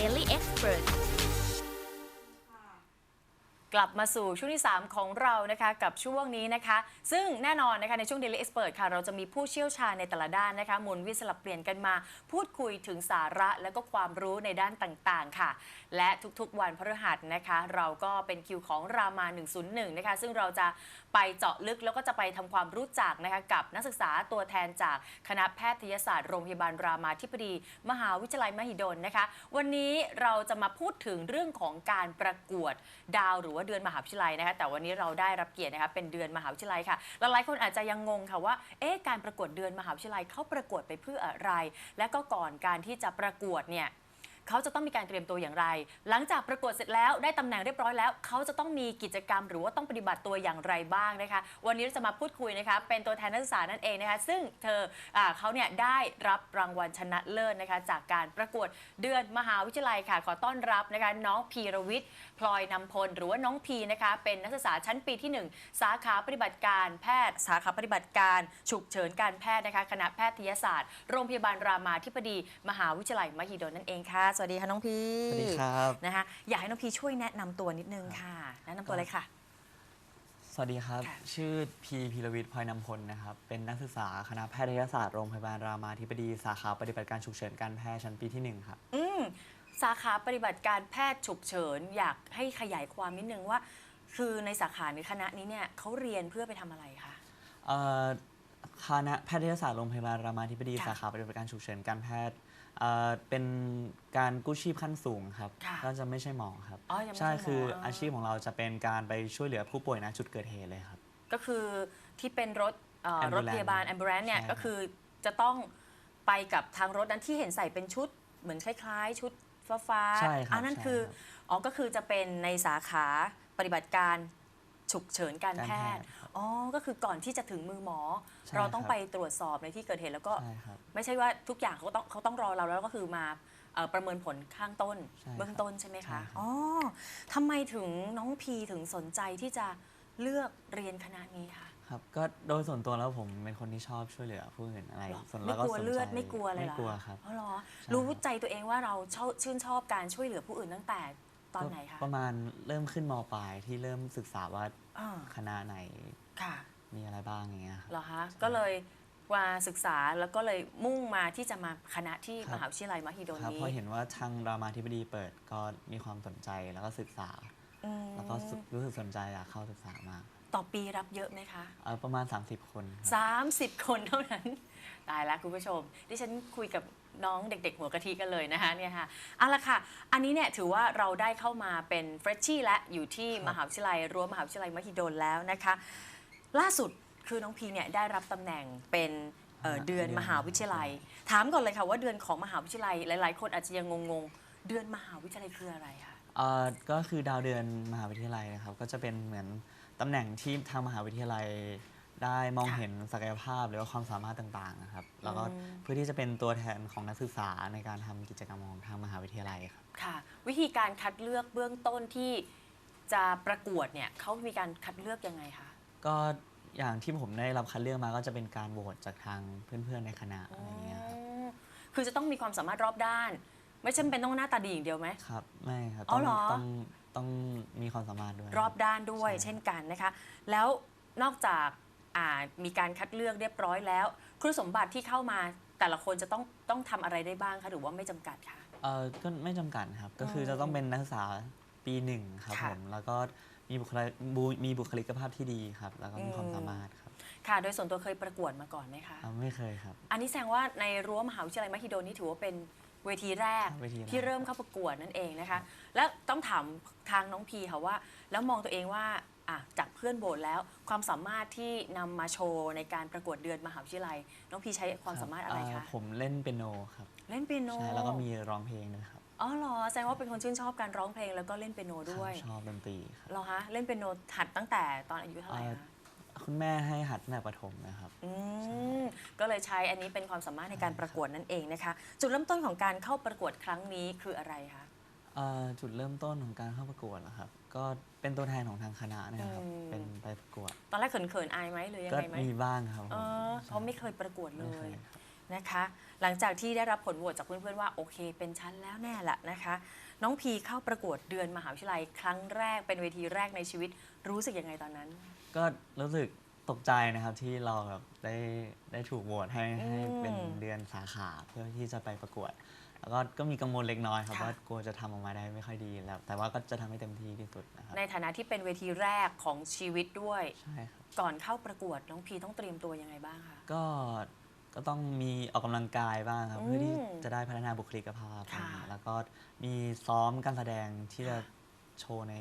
Daily Expert กลับมาสู่ช่วงที่ 3 ของเรานะคะกับช่วงนี้นะคะ ซึ่งแน่นอนนะคะในช่วง Daily Expert ค่ะ เราจะมีผู้เชี่ยวชาญในแต่ละด้านนะคะหมุนเวิสลับเปลี่ยนกันมา พูดคุยถึงสาระและก็ความรู้ในด้านต่างๆค่ะ และทุกๆวันพฤหัสนะคะ เราก็เป็นคิวของรามา 101 นะคะ ซึ่งเราจะไปเจาะลึกแล้วก็จะไปทำความรู้จักนะคะกับนักศึกษาตัวแทนจากคณะแพทยศาสตร์โรงพยาบาลรามาธิบดี มหาวิทยาลัยมหิดลนะคะ วันนี้เราจะมาพูดถึงเรื่องของการประกวดดาวหรือว่าเดือนมหาวิทยาลัยนะคะแต่วันนี้เราได้รับเกียรตินะคะเป็นเดือนมหาวิทยาลัยค่ะหลายๆคนอาจจะยังงงค่ะว่าเอ๊ะการประกวดเดือนมหาวิทยาลัยเขาประกวดไปเพื่ออะไร และก็ก่อนการที่จะประกวดเนี่ย เขาจะต้องมีการเตรียมตัวอย่างไร หลังจากประกวดเสร็จแล้วได้ตำแหน่งเรียบร้อยแล้ว เขาจะต้องมีกิจกรรม หรือว่าต้องปฏิบัติตัวอย่างไรบ้างนะคะ วันนี้เราจะมาพูดคุยนะคะ เป็นตัวแทนนักศึกษานั่นเองนะคะ ซึ่งเธออเขาเนี่ยได้รับรางวัลชนะเลิศนะคะ จากการประกวดเดือนมหาวิทยาลัยค่ะ ขอต้อนรับนะคะน้องพีรวิทย์พลอยนำพลหรือว่าน้องพีนะคะ เป็นนักศึกษาชั้นปีที่ 1 สาขาปฏิบัติการแพทย์ สาขาปฏิบัติการฉุกเฉินการแพทย์นะคะคณะแพทยศาสตร์ โรงพยาบาลรามาธิบดี มหาวิทยาลัยมหิดลนั่นเองค่ะสวัสดีค่ะน้องพีสวัสดีครับนะคะอยากให้น้องพีช่วยแนะนำตัวนิดนึงค่ะ แนะนำตัวเลยค่ะ สวัสดีครับ ค่ะ ชื่อพีพีรวิทย์พลอยนำพลนะครับ เป็นนักศึกษาคณะแพทยศาสตร์โรงพยาบาลรามาธิบดีสาขาปฏิบัติการฉุกเฉินการแพทย์ชั้นปีที่หนึ่งครับ อืมสาขาปฏิบัติการแพทย์ฉุกเฉิน อยากให้ขยายความนิดนึงว่า คือในสาขาในคณะนี้เนี่ยเขาเรียนเพื่อไปทำอะไรคะ เอ่อคณะแพทยศาสตร์โรงพยาบาลรามาธิบดีค่ะ สาขาปฏิบัติการฉุกเฉินการแพทย์ เอ่อเป็นการกู้ชีพขั้นสูงครับค่ะก็จะไม่ใช่หมอครับอ๋อยังไม่ใช่ใช่หมอ คือเออออาชีพของเราจะเป็นการไปช่วยเหลือผู้ป่วยณจุดเกิดเหตุเลยครับ ก็คือที่เป็นรถเอ่อ Ambulance รถพยาบาลแอมบูเรนเนี่ยใช่ครับก็คือจะต้องไปกับทางรถนั้นที่เห็นใส่เป็นชุดเหมือนคล้าย ๆ ชุดฟ้าฟ้าๆใช่ครับอันนั้นใช่คือรับ อ๋อก็คือจะเป็นในสาขาปฏิบัติการฉุกเฉินการการแพแพททย์ย์ครับ อ๋อ ก็คือก่อนที่จะถึงมือหมอ ใช่เราต้องครับไปตรวจสอบในที่เกิดเหตุแล้วก็ ใช่ครับ ไม่ใช่ว่าทุกอย่างเขาต้องเขาต้องรอเราแล้วก็คือมาเอ่อประเมินผลข้างต้นใช่ครับเบื้องต้นใช่ไหมใช่คะครับอ๋อทำไมถึงน้องพีถึงสนใจที่จะเลือกเรียนคณะนี้คะ ครับก็โดยส่วนตัวแล้วผมเป็นคนที่ชอบช่วยเหลือผู้อื่นอะไรหรอส่วนไม่แล้วกลัวสนใจเลือดไม่กลัวเลยเหรอไม่กลัวครับ อ๋อเหรอใช่ รู้ใจตัวเองว่าเราชอบชื่นชอบการช่วยเหลือผู้อื่นตั้งแต่ตอนไหนคะประมาณเริ่มขึ้นมปลายที่เริ่มศึกษาว่า อ่า คณะไหนค่ะมีอะไรบ้างอย่างเงี้ยครับ เหรอคะก็เลยมาศึกษาแล้วก็เลยมุ่งมาที่จะมาคณะที่ครับ มหาวิทยาลัยมหิดลครับนี้พอเห็นว่าทางรามาธิบดีเปิดก็มีความสนใจแล้วก็ศึกษา อืมแล้วก็สึกรู้สึกสนใจอยากเข้าศึกษามากต่อปีรับเยอะไหมคะ เอ่อประมาณ 30 คนครับ 30 คนเท่านั้น ตายแล้วคุณผู้ชม ดิฉันคุยกับ น้องเด็ก ๆ หัวกะทิกันเลยนะคะเนี่ยค่ะเอาละค่ะ อันนี้เนี่ยถือว่าเราได้เข้ามาเป็นเฟรชชี่และอยู่ที่ครับมหาวิทยาลัยรั้วมหาวิทยาลัยมหิดลแล้วนะคะ ล่าสุดคือน้องพีเนี่ยได้รับตำแหน่งเป็นเอ่อเดือนมหาวิทยาลัย ถามก่อนเลยค่ะว่าเดือนของมหาวิทยาลัยหลาย ๆ คนอาจจะยังงงๆ เดือนมหาวิทยาลัยคืออะไรคะเอ่อก็คือดาวเดือนมหาวิทยาลัยนะครับ ก็จะเป็นเหมือนตำแหน่งที่ทางมหาวิทยาลัย ได้มองค่ะเห็นศักยภาพหรือว่าความสามารถต่างๆนะครับ แล้วก็อืมเพื่อที่จะเป็นตัวแทนของนักศึกษาในการทำกิจกรรมของทางมหาวิทยาลัยครับค่ะ วิธีการคัดเลือกเบื้องต้นที่จะประกวดเนี่ยเขามีการคัดเลือกยังไงคะก็อย่างที่ผมได้รับคัดเลือกมาก็จะเป็นการโหวตจากทางเพื่อนๆในคณะอะไรอย่างเงี้ยครับอืมคือจะต้องมีความสามารถรอบด้าน ไม่ใช่เป็นต้องหน้าตาดีอย่างเดียวไหมครับไม่ครับอ๋ต้อองเหรอต้องต้องมีความสามารถด้วย รอบด้านด้วยใช่เช่นกันนะคะ แล้วนอกจากอ่า มีการคัดเลือกเรียบร้อยแล้ว คุณสมบัติที่เข้ามาแต่ละคนจะต้องต้องทำอะไรได้บ้างคะหรือว่าไม่จำกัดคะ เออก็ไม่จำกัดครับ ก็คือมจะต้องเป็นนักศึกษาปีหนึ่งครับค่ะ ผม แล้วก็มีบุคลิกบูมีบุคลิกภาพที่ดีครับ แล้วก็มีความอืมสามารถครับค่ะ โดยส่วนตัวเคยประกวดมาก่อนไหมคะอ่าไม่เคยครับ อันนี้แสดงว่าในรั้วมหาวิทยาลัยมหิดลนี่ถือว่าเป็นเวทีแรกเวทีแรก ที่เริ่มเข้าประกวดนั่นเองนะคะ แล้วต้องถามทางน้องพีค่ะว่า แล้วมองตัวเองว่า อะจากเพื่อนโบสแล้ว ความสามารถที่นำมาโชว์ในการประกวดเดือนมหาวิทยาลัย น้องพีใช้ความสามารถอะไรเคะผมเล่นเปียโนครับเล่นเปียโนใช่แล้วก็มีร้องเพลงด้วยครับอ๋อเหรอแสดงว่าเป็นคนชื่นชอบการร้องเพลงแล้วก็เล่นเปียโนด้วยชอบดนตรีครับ เหรอคะเล่นเปียโนหัดตั้งแต่ตอนอายุเท่าไหร่เอ่อ คะคุณแม่ให้หัดตั้งแต่ประถมนะครับ อืมก็เลยใช้อันนี้เป็นความสามารถในการประกวดนั่นเองนะคะ จุดเริ่มต้นของการเข้าประกวดครั้งนี้คืออะไรคะ เอ่อจุดเริ่มต้นของการเข้าประกวดเหรอครับ ก็เป็นตัวแทนของทางคณะนะครับ อืม เป็นไปประกวด ตอนแรกเขินๆอายไหมหรือยังก็ไงไหมมีบ้างครับผมเออเพราะไม่เคยประกวดเลไม่เคยยครับนะคะ หลังจากที่ได้รับผลโหวตจากเพื่อนๆว่าโอเค เป็นชั้นแล้วแน่ละนะคะ น้องพีเข้าประกวดเดือนมหาวิทยาลัย ครั้งแรกเป็นเวทีแรกในชีวิตรู้สึกยังไงตอนนั้น ก็รู้สึกตกใจนะครับที่เราแบบได้ได้ถูกโหวตให้อืมให้เป็นเดือนสาขาเพื่อที่จะไปประกวด แล้วก็ก็มีกังวลเล็กน้อยครับค่ะ ว่ากลัวจะทำออกมาได้ไม่ค่อยดีแล้ว แต่ว่าก็จะทำให้เต็มที่ที่สุดนะครับในฐานะที่เป็นเวทีแรกของชีวิตด้วย ใช่ครับก่อนเข้าประกวดน้องพีต้องเตรียมตัวยังไงบ้างคะ ก็ก็ต้องมีออกกำลังกายบ้างครับอืมเพื่อที่จะได้พัฒนาบุคลิกภาพค่ะ แล้วก็มีซ้อมการแสดงที่จะค่ะโชว์ใน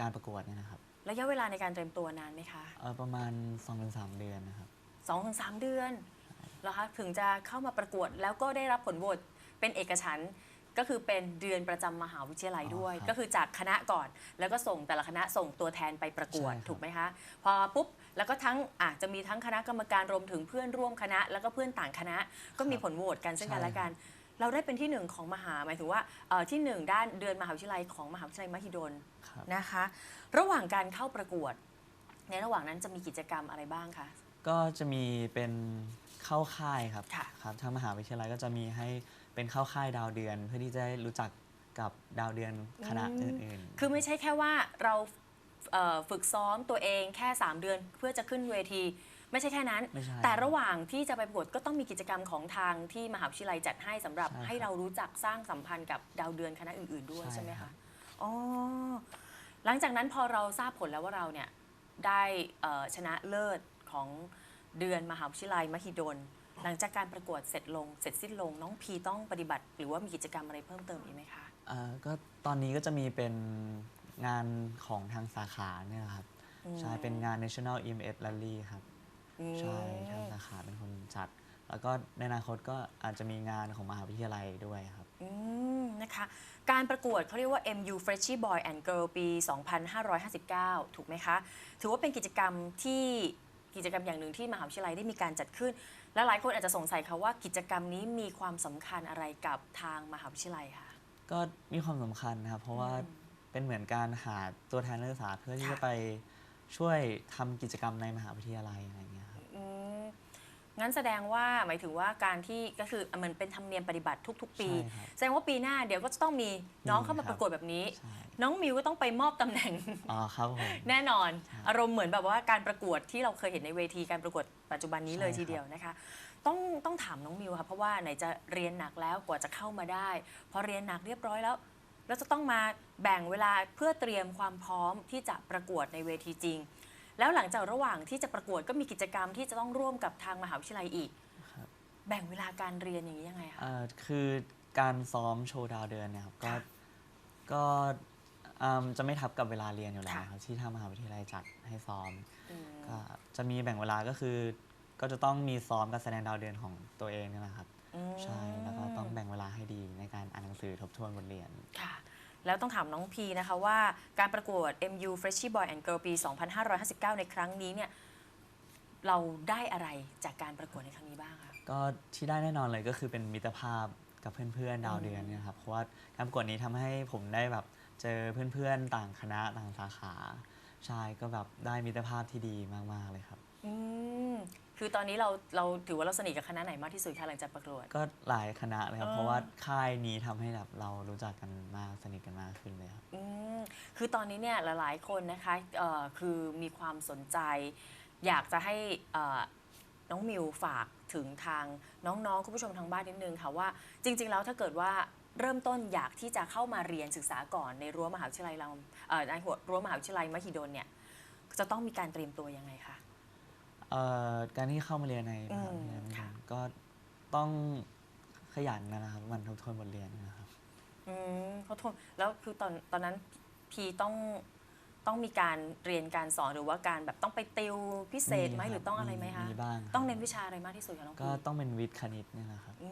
การประกวดเนี่ยนะครับระยะเวลาในการเตรียมตัวนานไหมคะเอ่อประมาณ2-3เดือนนะครับสองถึงสามเดือนเหรอคะถึงจะเข้ามาประกวดแล้วก็ได้รับผลโหวต เป็นเอกฉันท์ก็คือเป็นเดือนประจำมหาวิทยาลัยด้วย อ๋อครับก็คือจากคณะก่อนแล้วก็ส่งแต่ละคณะส่งตัวแทนไปประกวดใช่ครับ ถูกไหมคะ พอปุ๊บแล้วก็ทั้งอาจจะมีทั้งคณะกรรมการรวมถึงเพื่อนร่วมคณะ แล้วก็เพื่อนต่างคณะ ก็มีผลโหวตกันซึ่งกันและกัน เราได้เป็นที่หนึ่งของมหาหมายถึงว่าเอ่อที่หนึ่งด้านเดือนมหาวิทยาลัยของมหาวิทยาลัยมหิดลครับนะคะ ระหว่างการเข้าประกวด ในระหว่างนั้นจะมีกิจกรรมอะไรบ้างคะ ก็จะมีเป็นเข้าค่ายครับค่ะ ครับทางมหาวิทยาลัยก็จะมีให้ เป็นเข้าค่ายดาวเดือน เพื่อที่จะได้รู้จักกับดาวเดือนคณะอืมอื่นๆ คือไม่ใช่แค่ว่าเราเอ่อฝึกซ้อมตัวเองแค่ 3 เดือนเพื่อจะขึ้นเวที ไม่ใช่แค่นั้น ไม่ใช่แต่ระหว่างที่จะไปประกวดก็ต้องมีกิจกรรมของทางที่มหาวิทยาลัยจัดให้สำหรับใช่ครับ ให้เรารู้จักสร้างสัมพันธ์กับดาวเดือนคณะอื่น ๆด้วยใช่ใช่ไหมครัคะบอ๋อ หลังจากนั้นพอเราทราบผลแล้วว่าเราเนี่ยได้เอ่อชนะเลิศของเดือนมหาวิทยาลัยมหิดล หลังจากการประกวดเสร็จลงเสร็จสิ้นลงน้องพีต้องปฏิบัติ หรือว่ามีกิจกรรมอะไรเพิ่มเติมอีกไหมคะเอ่อก็ตอนนี้ก็จะมีเป็นงานของทางสาขาเนี่ยครับอืมใช่เป็นงาน National EMS Rally ครับใช่ทางสาขาเป็นคนจัด แล้วก็ในอนาคตก็อาจจะมีงานของมหาวิทยาลัยด้วยครับอืมนะคะการประกวดเขาเรียกว่า MU Freshie Boy and Girl ปี 2559 ถูกไหมคะ ถือว่าเป็นกิจกรรมที่กิจกรรมอย่างหนึ่งที่มหาวิทยาลัยได้มีการจัดขึ้น และหลายคนอาจจะสงสัยค่ะว่ากิจกรรมนี้มีความสำคัญอะไรกับทางมหาวิทยาลัยค่ะ ก็มีความสำคัญนะครับ เพราะว่าอืมเป็นเหมือนการหาตัวแทนนักศึกษาเพื่อที่ค่ะ จะไปช่วยทำกิจกรรมในมหาวิทยาลัยอะไรอย่างเงี้ยครับอืม งั้นแสดงว่าหมายถึงว่าการที่ก็คือเหมันเป็นธรรมเนียมปฏิบัติทุก ๆ ปี ใช่ครับแสดงว่าปีหน้าเดี๋ยวก็จะต้องมีน้องเข้ามามีครับประกวดแบบนี้ ใช่น้องมิวก็ต้องไปมอบตำแหน่ง อ๋อครับผม แน่นอนใช่อารมณ์เหมือนแบบว่าการประกวดที่เราเคยเห็นในเวทีการประกวดปัจจุบันนี้เลยใช่ครับ ทีเดียวนะคะ ต้องต้องถามน้องมิวค่ะเพราะว่าไหนจะเรียนหนักแล้วกว่าจะเข้ามาได้พอเรียนหนักเรียบร้อยแล้วแล้วจะต้องมาแบ่งเวลาเพื่อเตรียมความพร้อมที่จะประกวดในเวทีจริง แล้วหลังจากระหว่างที่จะประกวดก็มีกิจกรรมที่จะต้องร่วมกับทางมหาวิทยาลัยอีกครับแบ่งเวลาการเรียนอย่างนี้ยังไงคะเอ่อคือการซ้อมโชว์ดาวเดือนเนี่ยครับก็ค่ะก็อืมจะไม่ทับกับเวลาเรียนอยู่แล้วค่ะครับที่ทางมหาวิทยาลัยจัดให้ซ้อมอืมก็จะมีแบ่งเวลาก็คือ ก็จะต้องมีซ้อมการแสดงดาวเดือนของตัวเองนี่แหละครับ อืมใช่แล้วก็ต้องแบ่งเวลาให้ดีในการอ่านหนังสือทบทวนบทเรียน ค่ะ แล้วต้องถามน้องพีนะคะว่าการประกวด MU Freshie Boy and Girl ปี 2559 ในครั้งนี้เนี่ยเราได้อะไรจากการประกวดในครั้งนี้บ้างคะ ก็ที่ได้แน่นอนเลยก็คือเป็นมิตรภาพกับเพื่อนๆดาวเดือนเนี่ยครับเพราะว่าการประกวดนี้ทำให้ผมได้แบบเจอเพื่อนๆ ต่างคณะต่างสาขาใช่ก็แบบได้มิตรภาพที่ดีมากๆเลยครับ อืม คือตอนนี้เราเราถือว่าเราสนิทกับคณะไหนมากที่สุดคะหลังจากประกวด ก็หลายคณะเลยครับ เออ เพราะว่าค่ายนี้ทำให้แบบเรารู้จักกันมากสนิทกันมากขึ้นเลยครับ อืมคือตอนนี้เนี่ยหลายๆคนนะคะเอ่อคือมีความสนใจ อยากจะให้เอ่อน้องมิวฝากถึงทางน้องๆคุณผู้ชมทางบ้านนิดนึงค่ะว่า จริง ๆ แล้วถ้าเกิดว่าเริ่มต้นอยากที่จะเข้ามาเรียนศึกษาก่อนในรั้วมหาวิทยาลัยเราเอ่อในหัวรั้วมหาวิทยาลัยมหิดลเนี่ยจะต้องมีการเตรียมตัวยังไงคะ เอ่อการที่เข้ามาเรียนในมหาวิทยาลัยอืมค่ะ ก็ต้องขยันนะครับมันทบทวนบทเรียนนะครับ อืมเขาทนแล้วคือตอนตอนนั้นพีต้องต้องมีการเรียนการสอนหรือว่าการแบบต้องไปติวพิเศษไหมมีครับหรือต้องอะไรไหมคะมีบ้างครับ ต้องเน้นวิชาอะไรมากที่สุดคะน้องก็พีต้องเป็นวิทย์คณิตเนี่ยแหละครับ อื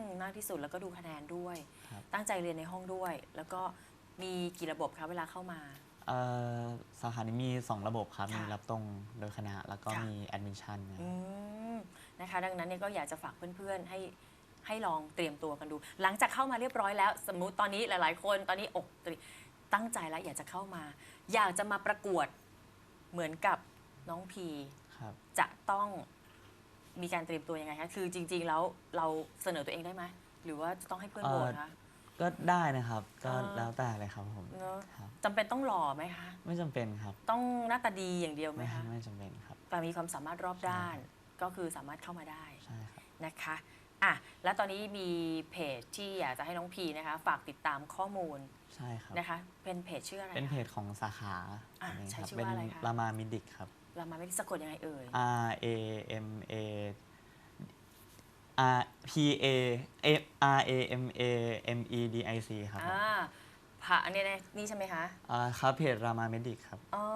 มมากที่สุดแล้วก็ดูคะแนนด้วย ครับ ตั้งใจเรียนในห้องด้วย แล้วก็มีกี่ระบบคะเวลาเข้ามา เอ่อสาขานี้มี 2 ระบบครับ ค่ะ มีรับตรงโดยคณะ แล้วก็ค่ะมีแอดมิชชั่นนะคอืรับมนะคะ ดังนั้นเนี่ยก็อยากจะฝากเพื่อนๆให้ให้ลองเตรียมตัวกันดู หลังจากเข้ามาเรียบร้อยแล้ว สมมุติตอนนี้หลายๆ คนตอนนี้อกตั้งใจแล้วอยากจะเข้ามา อยากจะมาประกวดเหมือนกับน้องพี ครับ จะต้องมีการเตรียมตัวยังไงคะ คือจริง ๆ แล้วเราเสนอตัวเองได้ไหม หรือว่าจะต้องให้เพื่อนโหวตคะ ก็ได้นะครับ ก็อ่า แล้วแต่เลยครับผมเนอะครับ จำเป็นต้องหล่อไหมคะ ไม่จำเป็นครับ ต้องหน้าตาดีอย่างเดียวไหมไม่คะไม่จำเป็นครับ แต่มีความสามารถรอบด้านก็คือสามารถเข้ามาได้ใช่ครับ นะคะอะแล้วตอนนี้มีเพจที่อยากจะให้น้องพีนะคะ ฝากติดตามข้อมูลใช่ครับ นะคะ เป็นเพจชื่ออะไรเป็นเพคะ จของสาขาอะอันนี้ใช้ครับชื่อเป็นว่าอะไรคะรามามิดิกครับเรามาไม่ได้สะกดยังไงเอ่ย R A M A R P A A R A M A M E D I C ครับผมอ่าพระอันนี้นะนี่ใช่ไหมคะ อ่าครับเพจรามามิดิกครับ อ๋อ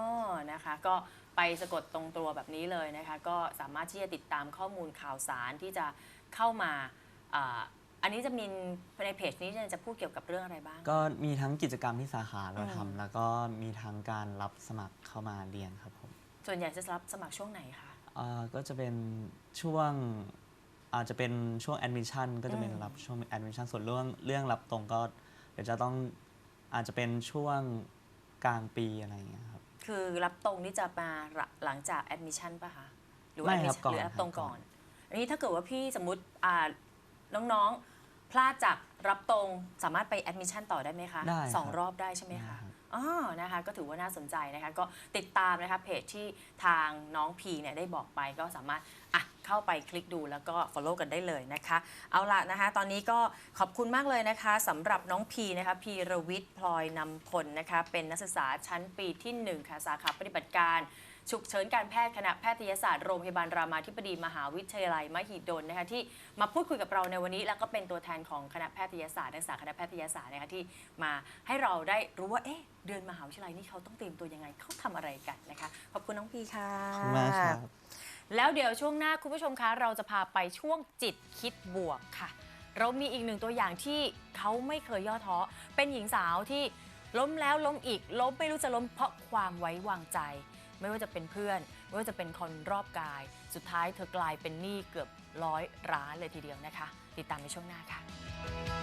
นะคะ ก็ไปสะกดตรงตัวแบบนี้เลยนะคะ ก็สามารถที่จะติดตามข้อมูลข่าวสารที่จะเข้ามาอ่าอันนี้จะมีในเพจนี้เนี่ยจะพูดเกี่ยวกับเรื่องอะไรบ้าง ก็มีทั้งกิจกรรมที่สาขาเราอืมทำแล้วก็มีทั้งการรับสมัครเข้ามาเรียนครับผมส่วนใหญ่จะรับสมัครช่วงไหนคะ อ่าก็จะเป็นช่วง อาจจะเป็นช่วงแอดมิชชั่นก็จะเป็นอืมรับช่วงแอดมิชชั่นส่วนเรื่องเรื่องรับตรงก็เดี๋ยวจะต้องอาจจะเป็นช่วงกลางปีอะไรอย่างเงี้ยครับ คือรับตรงนี่จะมาหลังจากแอดมิชชั่นป่ะคะหรือว่าไม่ครับ admission ก่อนหรือรับตรงครับก่ก่ออนนอันนี้ถ้าเกิดว่าพี่สมมติอ่าน้องๆพลาดจากรับตรงสามารถไปแอดมิชชั่นต่อได้ไหมคะได้ครับสองรอบได้ใช่ไหมได้คะครับ อ๋อนะคะ ก็ถือว่าน่าสนใจนะคะ ก็ติดตามนะคะเพจที่ทางน้องพีเนี่ยได้บอกไปก็สามารถอะเข้าไปคลิกดูแล้วก็ follow กันได้เลยนะคะ เอาละนะคะ ตอนนี้ก็ขอบคุณมากเลยนะคะสำหรับน้องพีนะคะพีรวิทย์พลอยนำพลนะคะ เป็นนักศึกษาชั้นปีที่ 1 ค่ะ สาขาปฏิบัติการ ฉุกเฉินการแพทย์คณะแพทยศาสตร์โรงพยาบาลรามาธิบดีมหาวิทยาลัยมหิดลนะคะที่มาพูดคุยกับเราในวันนี้ แล้วก็เป็นตัวแทนของคณะแพทยศาสตร์นักศึกษาคณะแพทยศาสตร์นะคะที่มาให้เราได้รู้ว่าเอ๊ะเดือนมหาวิทยาลัยนี่เขาต้องเตรียมตัวยังไงเขาทำอะไรกันนะคะขอบคุณน้องพีค่ะขอบคุณมากครับแล้วเดี๋ยวช่วงหน้าคุณผู้ชมคะเราจะพาไปช่วงจิตคิดบวกค่ะ เรามีอีกหนึ่งตัวอย่างที่เขาไม่เคยย่อท้อเป็นหญิงสาวที่ล้มแล้วล้มอีกล้มไม่รู้จะล้มเพราะความไว้วางใจ ไม่ว่าจะเป็นเพื่อน ไม่ว่าจะเป็นคนรอบกาย สุดท้ายเธอกลายเป็นหนี้เกือบร้อยร้านเลยทีเดียวนะคะ ติดตามในช่วงหน้าค่ะ